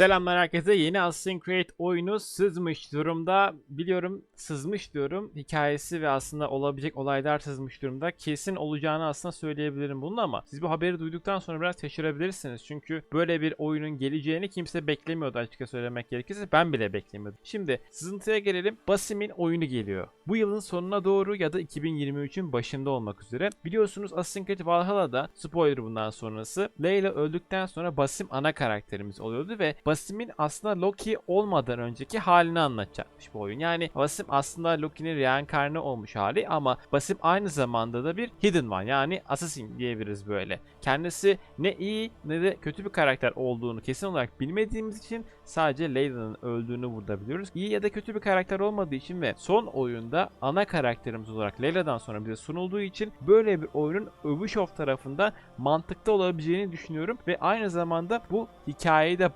Selamlar herkese. Yeni Assassin's Creed oyunu sızmış durumda. Biliyorum sızmış diyorum. Hikayesi ve aslında olabilecek olaylar sızmış durumda. Kesin olacağını aslında söyleyebilirim bunun ama siz bu haberi duyduktan sonra biraz şaşırabilirsiniz. Çünkü böyle bir oyunun geleceğini kimse beklemiyordu açıkça söylemek gerekirse. Ben bile beklemiyordum. Şimdi sızıntıya gelelim. Basim'in oyunu geliyor. Bu yılın sonuna doğru ya da 2023'ün başında olmak üzere. Biliyorsunuz Assassin's Creed Valhalla'da spoiler bundan sonrası. Leyla öldükten sonra Basim ana karakterimiz oluyordu ve Basim'in aslında Loki olmadan önceki halini anlatacakmış bu oyun. Yani Basim aslında Loki'nin reenkarne olmuş hali ama Basim aynı zamanda da bir hidden one yani assassin diyebiliriz böyle. Kendisi ne iyi ne de kötü bir karakter olduğunu kesin olarak bilmediğimiz için sadece Leyla'nın öldüğünü burada biliyoruz. İyi ya da kötü bir karakter olmadığı için ve son oyunda ana karakterimiz olarak Leyla'dan sonra bize sunulduğu için böyle bir oyunun Ubisoft tarafında mantıklı olabileceğini düşünüyorum ve aynı zamanda bu hikayeyi de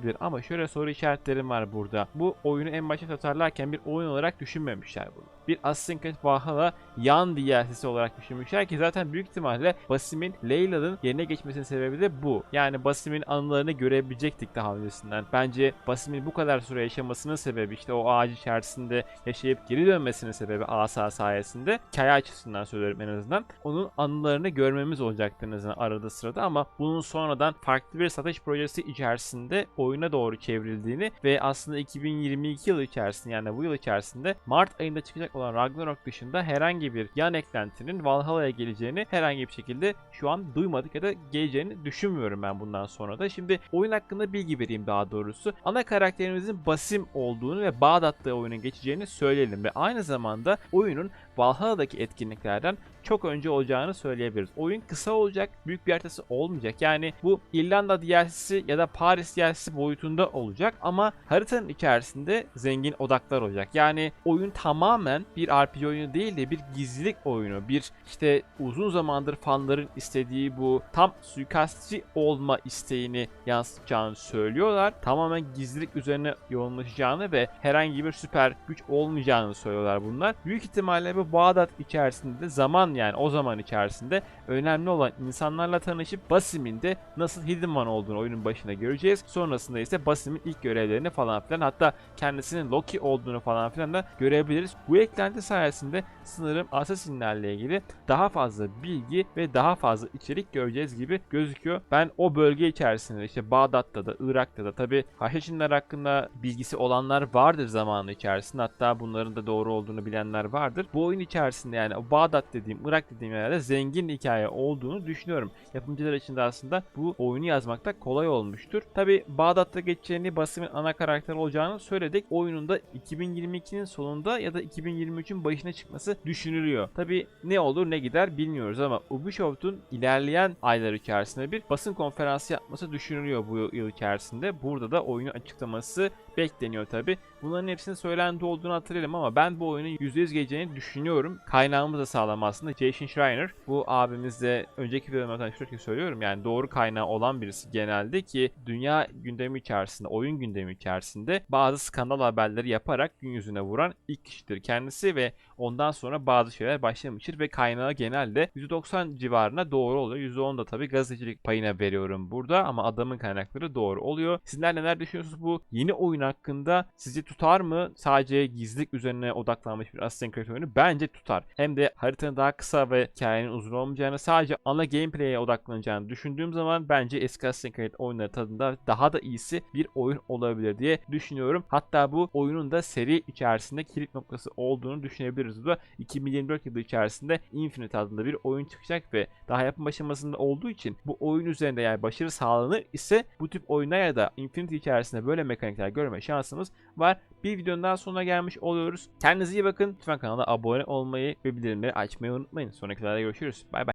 bağlayabilir. Ama şöyle soru işaretlerim var burada. Bu oyunu en başta tasarlarken bir oyun olarak düşünmemişler bunu. Bir Creed Valhalla yan DLC'si olarak düşünmüşler ki zaten büyük ihtimalle Basim'in Leyla'nın yerine geçmesinin sebebi de bu. Yani Basim'in anılarını görebilecektik daha öncesinden. Bence Basim'in bu kadar süre yaşamasının sebebi işte o ağaç içerisinde yaşayıp geri dönmesinin sebebi Asa sayesinde. Hikaye açısından söylüyorum en azından. Onun anılarını görmemiz olacaktı en azından arada sırada ama bunun sonradan farklı bir satış projesi içerisinde oyuna doğru çevrildiğini ve aslında 2022 yılı içerisinde yani bu yıl içerisinde Mart ayında çıkacak olan Ragnarok dışında herhangi bir yan eklentinin Valhalla'ya geleceğini herhangi bir şekilde şu an duymadık ya da geleceğini düşünmüyorum ben bundan sonra da. Şimdi oyun hakkında bilgi vereyim daha doğrusu. Ana karakterimizin Basim olduğunu ve Bağdat'ta oyunun geçeceğini söyleyelim ve aynı zamanda oyunun Valhalla'daki etkinliklerden çok önce olacağını söyleyebiliriz. Oyun kısa olacak, büyük bir haritası olmayacak. Yani bu İrlanda DLC'si ya da Paris DLC'si boyutunda olacak ama haritanın içerisinde zengin odaklar olacak. Yani oyun tamamen bir RPG oyunu değil de bir gizlilik oyunu. Bir işte uzun zamandır fanların istediği bu tam suikastçı olma isteğini yansıtacağını söylüyorlar. Tamamen gizlilik üzerine yoğunlaşacağını ve herhangi bir süper güç olmayacağını söylüyorlar bunlar. Büyük ihtimalle bu Bağdat içerisinde zaman yani o zaman içerisinde önemli olan insanlarla tanışıp Basim'in de nasıl Hidden One olduğunu oyunun başına göreceğiz. Sonrasında ise Basim'in ilk görevlerini falan filan hatta kendisinin Loki olduğunu falan filan da görebiliriz. Bu eklenti sayesinde sanırım Assassin'lerle ilgili daha fazla bilgi ve daha fazla içerik göreceğiz gibi gözüküyor. Ben o bölge içerisinde işte Bağdat'ta da Irak'ta da tabi Haşhaşinler hakkında bilgisi olanlar vardır zamanı içerisinde. Hatta bunların da doğru olduğunu bilenler vardır. Bu oyun içerisinde yani o Bağdat dediğim, Irak dediğim yerlerde zengin hikaye olduğunu düşünüyorum. Yapımcılar için de aslında bu oyunu yazmakta kolay olmuştur. Tabi Bağdat'ta geçeceğini Basim'in ana karakter olacağını söyledik. Oyunun da 2022'nin sonunda ya da 2023'ün başına çıkması düşünülüyor. Tabi ne olur ne gider bilmiyoruz ama Ubisoft'un ilerleyen aylar içerisinde bir basın konferansı yapması düşünülüyor bu yıl içerisinde. Burada da oyunu açıklaması bekleniyor tabi. Bunların hepsinin söylendi olduğunu hatırlayalım ama ben bu oyunun %100 geleceğini düşünüyorum. Kaynağımız da sağlam aslında. Jason Schreiner. Bu abimiz de önceki bölümde tanıştırırken söylüyorum yani doğru kaynağı olan birisi genelde ki dünya gündemi içerisinde, oyun gündemi içerisinde bazı skandal haberleri yaparak gün yüzüne vuran ilk kişidir kendisi ve ondan sonra bazı şeyler başlamıştır ve kaynağı genelde %90 civarına doğru oluyor. %10 da tabii gazetecilik payına veriyorum burada ama adamın kaynakları doğru oluyor. Sizler neler düşünüyorsunuz bu yeni oyun hakkında? Sizi tutar mı? Sadece gizlilik üzerine odaklanmış bir Assassin's Creed oyunu bence tutar. Hem de haritanın daha kısa ve hikayenin uzun olmayacağını sadece ana gameplay'e odaklanacağını düşündüğüm zaman bence eski Assassin's Creed oyunları tadında daha da iyisi bir oyun olabilir diye düşünüyorum. Hatta bu oyunun da seri içerisinde kilit noktası olduğunu düşünebiliriz. Bu da 2024 yılı içerisinde Infinite adında bir oyun çıkacak ve daha yapım aşamasında olduğu için bu oyun üzerinde yani başarı sağlanır ise bu tip oyunlar ya da Infinity içerisinde böyle mekanikler görme şansımız var. Bir videonun daha sonuna gelmiş oluyoruz. Kendinize iyi bakın. Lütfen kanala abone olmayı ve bildirimleri açmayı unutmayın. Sonraki videoda görüşürüz. Bay bay.